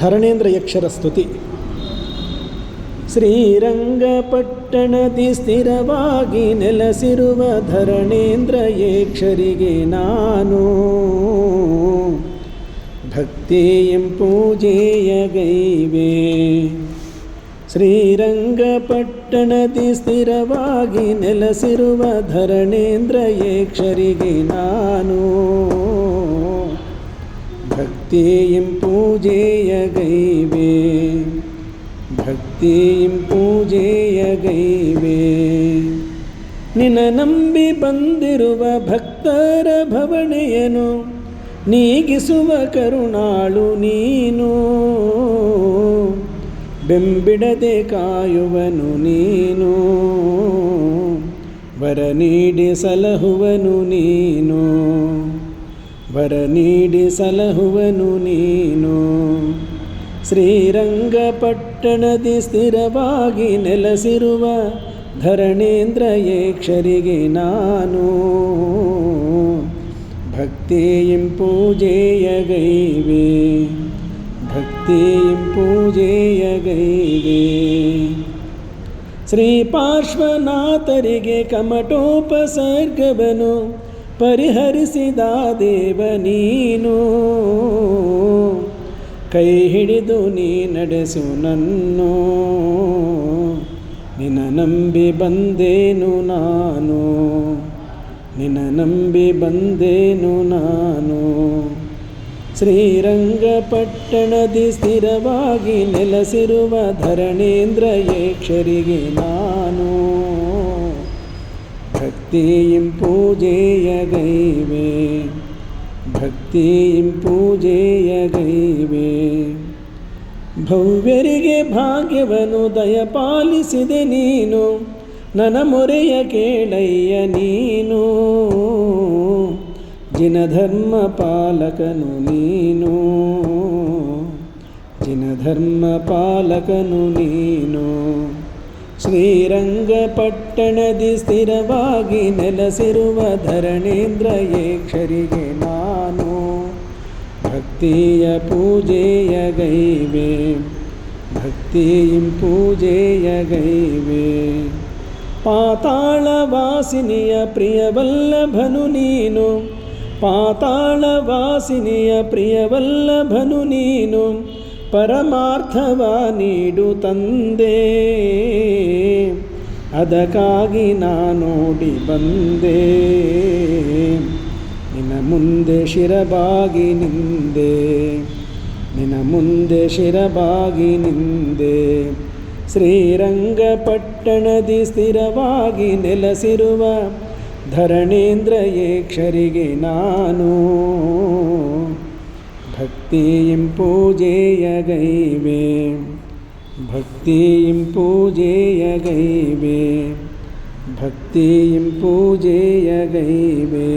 ಧರಣೇಂದ್ರ ಯಕ್ಷರ ಸ್ತುತಿ. ಶ್ರೀರಂಗಪಟ್ಟಣದಿ ಸ್ಥಿರವಾಗಿ ನೆಲೆಸಿರುವ ಧರಣೇಂದ್ರ ಯಕ್ಷರಿಗೆ ನಾನು ಭಕ್ತಿಯಂ ಪೂಜೆಯ ಗೈವೆ. ಶ್ರೀರಂಗಪಟ್ಟಣದಿ ಸ್ಥಿರವಾಗಿ ನೆಲೆಸಿರುವ ಧರಣೇಂದ್ರ ಯಕ್ಷರಿಗೆ ನಾನು ಭಕ್ತಿಯಂ ಪೂಜೆಯ ಗೈವೆ. ಭಕ್ತಿಯಂ ಪೂಜೆಯ ಗೈವೆ. ನಿನ ನಂಬಿ ಬಂದಿರುವ ಭಕ್ತರ ಭವಣೆಯನು ನೀಗಿಸುವ ಕರುಣಾಳು ನೀನು. ಬೆಂಬಿಡದೆ ಕಾಯುವನು ನೀನು, ವರ ನೀಡಿ ಸಲಹುವನು ನೀನು. ವರ ನೀಡಿ ಸಲಹುವನು ನೀನು. ಶ್ರೀರಂಗಪಟ್ಟಣದಿ ಸ್ಥಿರವಾಗಿ ನೆಲೆಸಿರುವ ಧರಣೇಂದ್ರ ಯಕ್ಷರಿಗೆ ನಾನು. ಭಕ್ತಿಯಂ ಪೂಜೆಯ ಗೈವೆ ಭಕ್ತಿಯಂ ಪೂಜೆಯ ಗೈವೆ. ಶ್ರೀ ಪಾರ್ಶ್ವನಾಥರಿಗೆ ಕಮಟೋಪಸರ್ಗವನು ಪರಿಹರಿಸಿದ ದೇವ ನೀನು. ಕೈ ಹಿಡಿದು ನೀ ನಡೆಸು ನನ್ನು. ನಿನ್ನ ನಂಬಿ ಬಂದೇನು ನಾನು? ನಿನ್ನ ನಂಬಿ ಬಂದೇನು ನಾನು? ಶ್ರೀರಂಗಪಟ್ಟಣದಿ ಸ್ಥಿರವಾಗಿ ನೆಲೆಸಿರುವ ಧರಣೇಂದ್ರ ಯಕ್ಷರಿಗೆ ನಾನು. ಭಕ್ತಿಯಂ ಪೂಜೆಯ ಗೈವೆ ಭಕ್ತಿಯಿಂ ಪೂಜೆಯ ಗೈವೆ ಭವ್ಯರಿಗೆ ಭಾಗ್ಯವನು ದಯಪಾಲಿಸಿದೆ ನೀನು ನನ ಮೊರೆಯ ಕೇಳಯ್ಯ ನೀನು. ಜಿನಧರ್ಮ ಪಾಲಕನು ನೀನು, ಜಿನಧರ್ಮ ಪಾಲಕನು ನೀನು. ಶ್ರೀರಂಗಪಟ್ಟಣದಿ ಸ್ಥಿರವಾಗಿ ನೆಲೆಸಿರುವ ಧರಣೇಂದ್ರ ಯಕ್ಷರಿಗೆ ನಾನು ಭಕ್ತಿಯ ಪೂಜೆಯ ಗೈವೆ ಭಕ್ತಿಯಂ ಪೂಜೆಯ ಗೈವೆ ಪಾತಾಳವಾಸಿನಿಯ ಪ್ರಿಯವಲ್ಲಭನು ನೀನು ಪಾತಾಳವಾಸಿನಿಯ ಪ್ರಿಯವಲ್ಲಭನು ನೀನು ಪರಮಾರ್ಥವ ನೀಡು ತಂದೆ. ಅದಕ್ಕಾಗಿ ನಾನೋಡಿ ಬಂದೆ. ನಿನ್ನ ಮುಂದೆ ಶಿರಬಾಗಿ ನಿಂದೆ. ನಿನ್ನ ಮುಂದೆ ಶಿರಬಾಗಿ ನಿಂದೆ. ಶ್ರೀರಂಗಪಟ್ಟಣದಿ ಸ್ಥಿರವಾಗಿ ನೆಲೆಸಿರುವ ಧರಣೇಂದ್ರ ಏಕ್ಷರಿಗೆ ನಾನು ಭಕ್ತಿಯಂ ಪೂಜೆಯ ಗೈವೆ ಭಕ್ತಿಯಂ ಪೂಜೆಯ ಗೈವೆ ಭಕ್ತಿಯಂ ಪೂಜೆಯ ಗೈವೆ